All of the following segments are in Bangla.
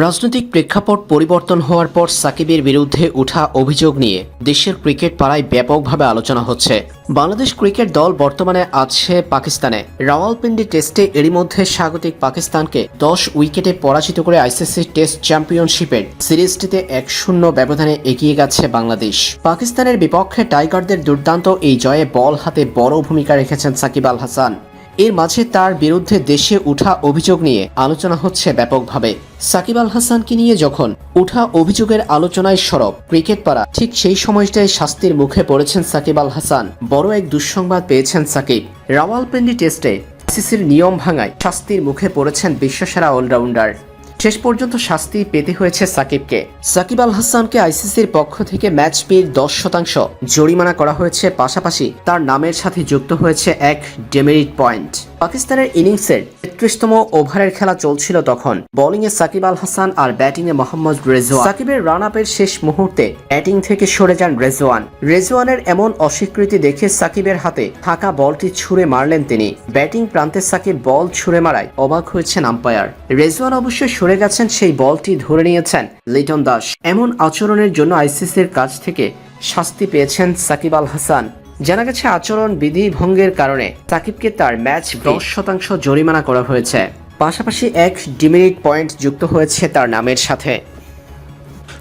রাজনৈতিক প্রেক্ষাপট পরিবর্তন হওয়ার পর সাকিবের বিরুদ্ধে ওঠা অভিযোগ নিয়ে দেশের ক্রিকেট পাড়ায় ব্যাপকভাবে আলোচনা হচ্ছে। বাংলাদেশ ক্রিকেট দল বর্তমানে আছে পাকিস্তানে। রাওয়ালপিন্ডি টেস্টে এরই মধ্যে স্বাগতিক পাকিস্তানকে দশ উইকেটে পরাজিত করে আইসিসি টেস্ট চ্যাম্পিয়নশিপের সিরিজটিতে এক শূন্য ব্যবধানে এগিয়ে গেছে বাংলাদেশ। পাকিস্তানের বিপক্ষে টাইগারদের দুর্দান্ত এই জয়ে বল হাতে বড় ভূমিকা রেখেছেন সাকিব আল হাসান। এর মাঝে তার বিরুদ্ধে দেশে উঠা অভিযোগ নিয়ে আলোচনা হচ্ছে ব্যাপকভাবে। সাকিব আল হাসানকে নিয়ে যখন উঠা অভিযোগের আলোচনায় সরব ক্রিকেট পাড়া ঠিক সেই সময়টায় শাস্তির মুখে পড়েছেন সাকিব আল হাসান। বড় এক দুঃসংবাদ পেয়েছেন সাকিব। রাওয়ালপিন্ডি টেস্টে সিসির নিয়ম ভাঙায় শাস্তির মুখে পড়েছেন বিশ্বসেরা অলরাউন্ডার। শেষ পর্যন্ত শাস্তি পেতে হয়েছে সাকিবকে। সাকিব আল হাসানকে আইসিসির পক্ষ থেকে ম্যাচ ফির দশ শতাংশ জরিমানা করা হয়েছে পাশাপাশি তার নামের সাথে যুক্ত হয়েছে এক ডেমেরিট পয়েন্ট। পাকিস্তানের ইনিংসের তেত্রিশতম ওভারের খেলা চলছিল তখন। বোলিংয়ে সাকিব আল হাসান আর ব্যাটিংয়ে মোহাম্মদ রেজওয়ান। সাকিবের রান আপের শেষ মুহূর্তে ব্যাটিং থেকে সরে যান রেজওয়ান। রেজওয়ানের এমন অস্বীকৃতি দেখে সাকিবের হাতে থাকা বলটি ছুঁড়ে মারলেন তিনি। ব্যাটিং প্রান্তে সাকিব বল ছুঁড়ে মারায় অবাক হয়েছেন আম্পায়ার। রেজওয়ান অবশ্য সরে গেছেন, সেই বলটি ধরে নিয়েছেন লিটন দাস। এমন আচরণের জন্য আইসিসির কাছ থেকে শাস্তি পেয়েছেন সাকিব আল হাসান। জানা গেছে, আচরণ বিধি ভঙ্গের কারণে সাকিবকে তার ম্যাচ দশ শতাংশ জরিমানা করা হয়েছে। পাশাপাশি এক ডিমেরিট পয়েন্ট যুক্ত হয়েছে তার নামের সাথে।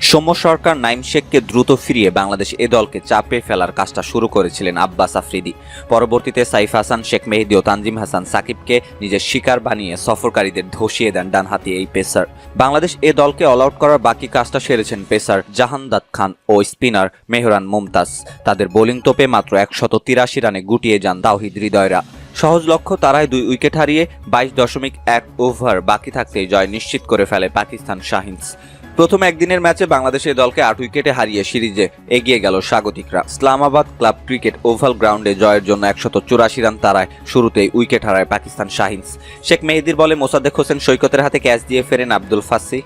সৌম্য সরকার নাইম শেখকে দ্রুত ফিরিয়ে বাংলাদেশ এ দলকে চাপে ফেলার কাজটা শুরু করেছিলেন আব্বাস আফ্রিদি। পরবর্তীতে সাইফ হাসান, শেখ মেহেদি ও তানজিম হাসান সাকিবকে নিজের শিকার বানিয়ে সফরকারীদের ধসিয়ে দেন ডানহাতি এই পেসার। বাংলাদেশ এ দলকে অল আউট করার বাকি কাজটা সেরেছেন পেসার জাহানদাদ খান ও স্পিনার মেহরান মুমতাজ। তাদের বোলিং তোপে মাত্র একশত তিরাশি রানে গুটিয়ে যান তাওহিদ হৃদয়রা। সহজ লক্ষ্য, তারাই দুই উইকেট হারিয়ে বাইশ দশমিক এক ওভার বাকি থাকতেই জয় নিশ্চিত করে ফেলে পাকিস্তান শাহিনস। প্রথম একদিনের ম্যাচে বাংলাদেশের দলকে আট উইকেটে হারিয়ে সিরিজে এগিয়ে গেল স্বাগতিকরা। ইসলামাবাদ ক্লাব ক্রিকেট ওভাল গ্রাউন্ডে জয়ের জন্য একশত চুরাশি রান তারায় শুরুতেই উইকেট হারায় পাকিস্তান শাহিনস। শেখ মেহেদির বলে মোসাদ্দেক হোসেন সৈকতের হাতে ক্যাচ দিয়ে ফেরেন আব্দুল ফাসি।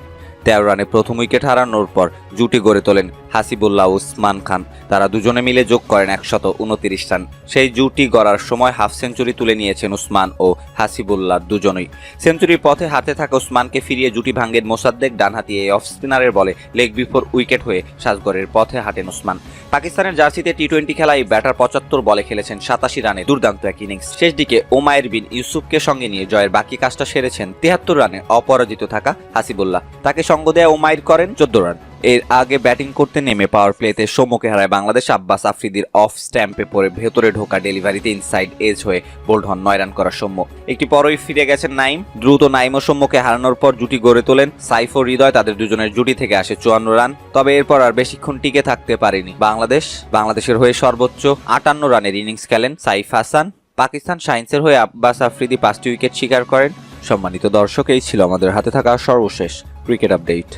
তেরো রানে প্রথম উইকেট হারানোর পর জুটি গড়ে তোলেন হাসিবুল্লাহ, উসমান খান, তারা দুজনে মিলে যোগ করেন একশত উনতিরিশ রান। সেই জুটি গড়ার সময় হাফ সেঞ্চুরি তুলে নিয়েছেন উসমান ও হাসিবুল্লাহ দুজনই। সেঞ্চুরির পথে হাতে থাকা উসমানকে ফিরিয়ে জুটি ভাঙ্গেন মোসাদ্দেক, ডানহাতি এই অফ স্পিনারের বলে লেগ বিফোর উইকেট হয়ে সাজগড়ের পথে হাঁটেন উসমান। পাকিস্তানের জার্সিতে টি টোয়েন্টি খেলায় ব্যাটার পঁচাত্তর বলে খেলেছেন সাতাশি রানে দুর্দান্ত এক ইনিংস। শেষ দিকে ওমায়ের বিন ইউসুফকে সঙ্গে নিয়ে জয়ের বাকি কাজটা সেরেছেন তিয়াত্তর রানে অপরাজিত থাকা হাসিবুল্লাহ। তাকে সঙ্গ দেয়া ওমায়ের করেন চোদ্দ রান। এর আগে ব্যাটিং করতে নেমে পাওয়ার প্লেতে সম্মুখে হারায় বাংলাদেশ আব্বাস আফ্রিদির অফ স্ট্যাম্পে পড়ে। ভেতরে ঢোকা ডেলিভারিতে ইনসাইড এজ হয়ে বোল্ড হন নয় রান করা সৌম্য। একটি পরই ফিরে গেছেন নাইম। দ্রুত নাইম ও সৌম্যকে হারানোর পর জুটি গড়ে তোলেন। সাইফ ও হৃদয় তাদের দুজনের জুটি থেকে আসে চুয়ান্ন রান। তবে এরপর আর বেশিক্ষণ টিকে থাকতে পারেনি বাংলাদেশ। বাংলাদেশের হয়ে সর্বোচ্চ আটান্ন রানের ইনিংস খেলেন সাইফ হাসান। পাকিস্তান সায়েন্সের হয়ে আব্বাস আফ্রিদি পাঁচটি উইকেট শিকার করেন। সম্মানিত দর্শক, এই ছিল আমাদের হাতে থাকা সর্বশেষ ক্রিকেট আপডেট